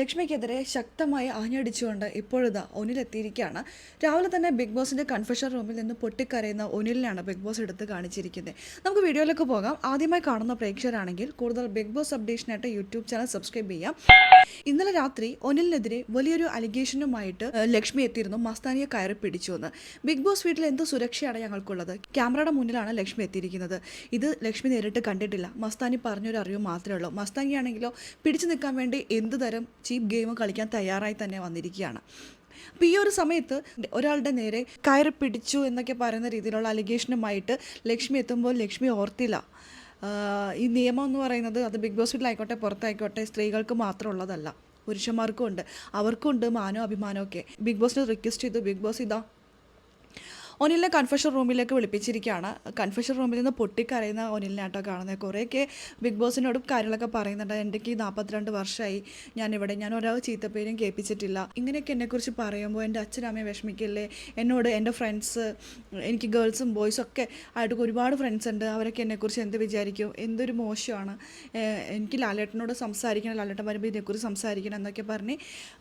ലക്ഷ്മിക്കെതിരെ ശക്തമായി ആഞ്ഞടിച്ചുകൊണ്ട് ഇപ്പോഴിതാ ഒനിലെത്തിയിരിക്കുകയാണ് രാവിലെ തന്നെ ബിഗ് ബോസിന്റെ കൺഫെഷൻ റൂമിൽ നിന്ന് പൊട്ടിക്കരയുന്ന ഒനിലിനാണ് ബിഗ് ബോസ് എടുത്ത് കാണിച്ചിരിക്കുന്നത്. നമുക്ക് വീഡിയോയിലേക്ക് പോകാം. ആദ്യമായി കാണുന്ന പ്രേക്ഷകരാണെങ്കിൽ കൂടുതൽ ബിഗ് ബോസ് അപ്ഡേഷനായിട്ട് യൂട്യൂബ് ചാനൽ സബ്സ്ക്രൈബ് ചെയ്യാം. ഇന്നലെ രാത്രി ഒനിലിനെതിരെ വലിയൊരു അലിഗേഷനുമായിട്ട് ലക്ഷ്മി എത്തിയിരുന്നു. മസ്താനിയെ കയറി പിടിച്ചു എന്ന്. ബിഗ് ബോസ് വീട്ടിൽ എന്ത് സുരക്ഷയാണ് ഞങ്ങൾക്കുള്ളത്? ക്യാമറയുടെ മുന്നിലാണ് ലക്ഷ്മി എത്തിയിരിക്കുന്നത്. ഇത് ലക്ഷ്മി നേരിട്ട് കണ്ടിട്ടില്ല. മസ്താനി പറഞ്ഞൊരു അറിവ് മാത്രമേ ഉള്ളൂ. മസ്താനിയാണെങ്കിലോ പിടിച്ചു നിൽക്കാൻ വേണ്ടി എന്ത് തരം ചീപ്പ് ഗെയിം കളിക്കാൻ തയ്യാറായി തന്നെ വന്നിരിക്കുകയാണ്. അപ്പോൾ ഈ ഒരു സമയത്ത് ഒരാളുടെ നേരെ കയറി പിടിച്ചു എന്നൊക്കെ പറയുന്ന രീതിയിലുള്ള അലിഗേഷനുമായിട്ട് ലക്ഷ്മി എത്തുമ്പോൾ ലക്ഷ്മി ഓർത്തില്ല. ഈ നിയമം എന്ന് പറയുന്നത് അത് ബിഗ് ബോസ് വീട്ടിലായിക്കോട്ടെ പുറത്തായിക്കോട്ടെ സ്ത്രീകൾക്ക് മാത്രമുള്ളതല്ല. പുരുഷന്മാർക്കും ഉണ്ട്. അവർക്കും ഉണ്ട് മാനോ അഭിമാനമൊക്കെ ബിഗ് ബോസിനെ റിക്വസ്റ്റ് ചെയ്തു. ബിഗ് ബോസ് ഇതാ ഒനിലിനെ കൺഫഷൻ റൂമിലേക്ക് വിളിപ്പിച്ചിരിക്കുകയാണ്. കൺഫഷൻ റൂമിൽ നിന്ന് പൊട്ടിക്കരയുന്ന ഒനിലിനാട്ടോ കാണുന്നത് കുറേയൊക്കെ ബിഗ് ബോസിനോടും കാര്യങ്ങളൊക്കെ പറയുന്നുണ്ട്. എനിക്ക് നാൽപ്പത്തിരണ്ട് വർഷമായി ഞാനിവിടെ ഞാൻ ഒരാൾ ചീത്തപ്പേരും കേൾപ്പിച്ചിട്ടില്ല. ഇങ്ങനെയൊക്കെ എന്നെക്കുറിച്ച് പറയുമ്പോൾ എന്റെ അച്ഛനമ്മയെ വിഷമിക്കില്ലേ? എന്നോട് എന്റെ ഫ്രണ്ട്സ് എനിക്ക് ഗേൾസും ബോയ്സും ഒക്കെ ആയിട്ട് ഒരുപാട് ഫ്രണ്ട്സ് ഉണ്ട്. അവരൊക്കെ എന്നെക്കുറിച്ച് എന്ത് വിചാരിക്കും? എന്തൊരു മോശമാണ്. എനിക്ക് ലാലേട്ടനോട് സംസാരിക്കണം ലാലേട്ടൻ വരുമ്പോൾ ഇതിനെക്കുറിച്ച് സംസാരിക്കണം എന്നൊക്കെ പറഞ്ഞ്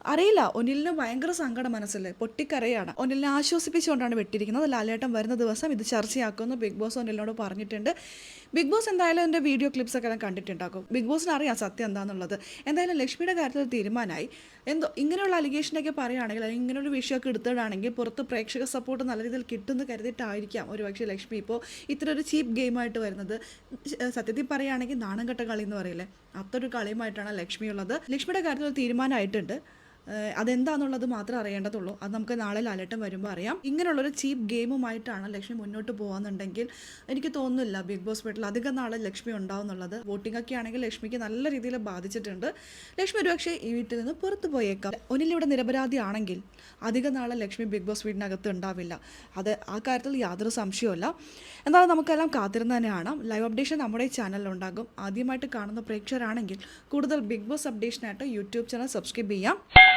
അറിയില്ല. ഒനിലിന് ഭയങ്കര സങ്കടം മനസ്സിൽ പൊട്ടിക്കരയാണ്. ഒനിലിനെ ആശ്വസിപ്പിച്ചുകൊണ്ടാണ് വിട്ടിരിക്കുന്നത്. ലാലേട്ടൻ വരുന്ന ദിവസം ഇത് ചർച്ചയാക്കുമെന്ന് ബിഗ് ബോസ് എന്നോട് പറഞ്ഞിട്ടുണ്ട്. ബിഗ് ബോസ് എന്തായാലും എന്റെ വീഡിയോ ക്ലിപ്സൊക്കെ ഞാൻ കണ്ടിട്ടുണ്ടാക്കും. ബിഗ് ബോസിന് അറിയാം സത്യം എന്താണെന്നുള്ളത് എന്തായാലും ലക്ഷ്മിയുടെ കാര്യത്തിൽ തീരുമാനമായി. എന്തോ ഇങ്ങനെയുള്ള അലിഗേഷനൊക്കെ പറയുകയാണെങ്കിൽ അല്ലെങ്കിൽ ഇങ്ങനൊരു വിഷയമൊക്കെ എടുത്തിടാണെങ്കിൽ പുറത്ത് പ്രേക്ഷക സപ്പോർട്ട് നല്ല രീതിയിൽ കിട്ടുമെന്ന് കരുതിയിട്ടായിരിക്കാം ഒരുപക്ഷെ ലക്ഷ്മി ഇപ്പോൾ ഇത്ര ഒരു ചീപ്പ് ഗെയിമായിട്ട് വരുന്നത്. സത്യത്തിൽ പറയുകയാണെങ്കിൽ നാണം കെട്ട കളി എന്ന് പറയില്ലേ? അത്തൊരു കളിയുമായിട്ടാണ് ലക്ഷ്മി ഉള്ളത്. ലക്ഷ്മിയുടെ കാര്യത്തിൽ തീരുമാനമായിട്ടുണ്ട്. ഏഹ് അതെന്താന്നുള്ളത് മാത്രം അറിയേണ്ടതുള്ളൂ. അത് നമുക്ക് നാളെ ലാലേട്ടം വരുമ്പോൾ അറിയാം. ഇങ്ങനെയുള്ളൊരു ചീപ്പ് ഗെയിമുമായിട്ടാണ് ലക്ഷ്മി മുന്നോട്ട് പോകുന്നുണ്ടെങ്കിൽ എനിക്ക് തോന്നുന്നില്ല ബിഗ് ബോസ് വീട്ടിൽ അധികം നാളെ ലക്ഷ്മി ഉണ്ടാവുന്നുള്ളത്. വോട്ടിംഗ് ഒക്കെ ആണെങ്കിൽ ലക്ഷ്മിക്ക് നല്ല രീതിയിൽ ബാധിച്ചിട്ടുണ്ട്. ലക്ഷ്മി ഒരുപക്ഷെ ഈ വീട്ടിൽ നിന്ന് പുറത്തു പോയേക്കാം. ഒന്നിലിവിടെ നിരപരാധിയാണെങ്കിൽ അധികം നാളെ ലക്ഷ്മി ബിഗ് ബോസ് വീടിനകത്ത് ഉണ്ടാവില്ല. അത് ആ കാര്യത്തിൽ യാതൊരു സംശയവുമില്ല. എന്നാലും നമുക്കെല്ലാം കാത്തിരുന്ന് തന്നെയാണ്. ലൈവ് അപ്ഡേഷൻ നമ്മുടെ ചാനലിൽ ആദ്യമായിട്ട് കാണുന്ന പ്രേക്ഷകരാണെങ്കിൽ കൂടുതൽ ബിഗ് ബോസ് അപ്ഡേഷനായിട്ട് യൂട്യൂബ് ചാനൽ സബ്സ്ക്രൈബ് ചെയ്യാം.